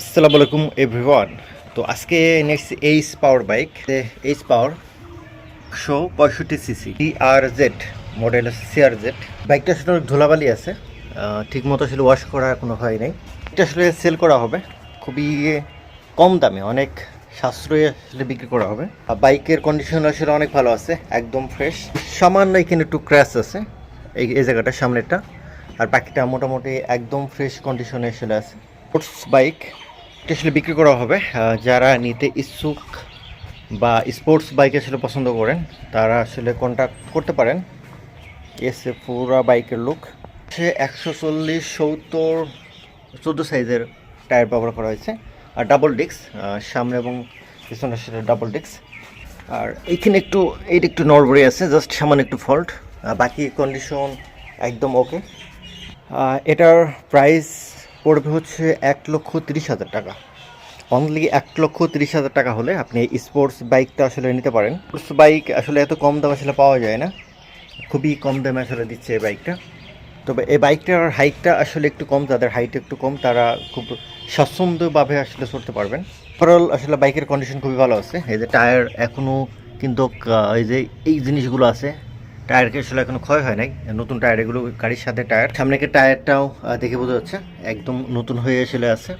আসসালামু আলাইকুম এভরিওয়ান তো আজকে next H power bike H power একশো পঁয়ষট্টি সিসি আর জেড মডেল সিআর জেড বাইকটা আসলে ধুলাবালি আছে ঠিক মতো আসলে ওয়াশ করা এখনও হয় নাই। এটা আসলে সেল করা হবে, খুবই কম দামে, অনেক সাশ্রয়ী আসলে বিক্রি করা হবে। আর বাইকের কন্ডিশন আসলে অনেক ভালো আছে, একদম ফ্রেশ সামান্য এখানে একটু ক্র্যাশ আছে, এই এই জায়গাটা সামনেরটা। আর বাকিটা মোটামুটি একদম ফ্রেশ কন্ডিশনে আসলে আছে। স্পোর্টস বাইক এটা আসলে বিক্রি করা হবে। যারা নিতে ইচ্ছুক বা স্পোর্টস বাইক আসলে পছন্দ করেন, তারা আসলে কন্ট্যাক্ট করতে পারেন। এসে পুরা বাইকের লুক। সে একশো চল্লিশ, সত্তর, চোদ্দ সাইজের টায়ার ব্যবহার করা হয়েছে। আর ডাবল ডিস্ক সামনে এবং পিছনে সেটা ডাবল ডিস্ক আর এইখানে একটু এইটা একটু নড়বড়ে আছে জাস্ট সামান্য একটু ফল্ট বাকি কন্ডিশন একদম ওকে এটার প্রাইস পড়বে হচ্ছে এক লক্ষ তিরিশ হাজার টাকা। অনলি এক লক্ষ তিরিশ হাজার টাকা হলে আপনি স্পোর্টস বাইকটা আসলে নিতে পারেন। স্পোর্টস বাইক আসলে এত কম দামে আসলে পাওয়া যায় না। খুবই কম দামে আসলে দিচ্ছে এই বাইকটা তবে এই বাইকটার হাইটটা আসলে একটু কম, যাদের হাইট একটু কম, তারা খুব স্বাচ্ছন্দ্যভাবে আসলে চড়তে পারবেন। ওভারঅল আসলে বাইকের কন্ডিশন খুবই ভালো আছে। এই যে টায়ার এখনও কিন্তু এই যে এই জিনিসগুলো আছে টায়ারকে আসলে এখনও ক্ষয় হয় নাই? নতুন টায়ার এগুলো গাড়ির সাথে টায়ার। সামনে কি টায়ারটাও দেখে বোঝা যাচ্ছে একদম নতুন হয়ে আসলে আছে।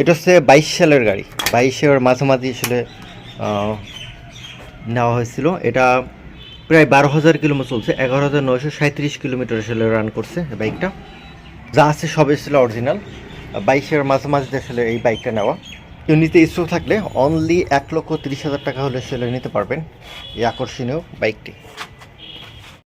এটা হচ্ছে বাইশ সালের গাড়ি। বাইশের মাঝামাঝি আসলে নেওয়া হয়েছিল। এটা প্রায় বারো হাজার কিলোমিটার চলছে। এগারো হাজার নয়শো সাঁত্রিশ কিলোমিটার আসলে রান করছে বাইকটা। যা আছে সবই ছিল অরিজিনাল বাইশের মাঝামাঝিতে আসলে এই বাইকটা নেওয়া। কেউ নিতে ইচ্ছুক থাকলে অনলি এক লক্ষ তিরিশ হাজার টাকা হলে আসলে নিতে পারবেন এই আকর্ষণীয় বাইকটি।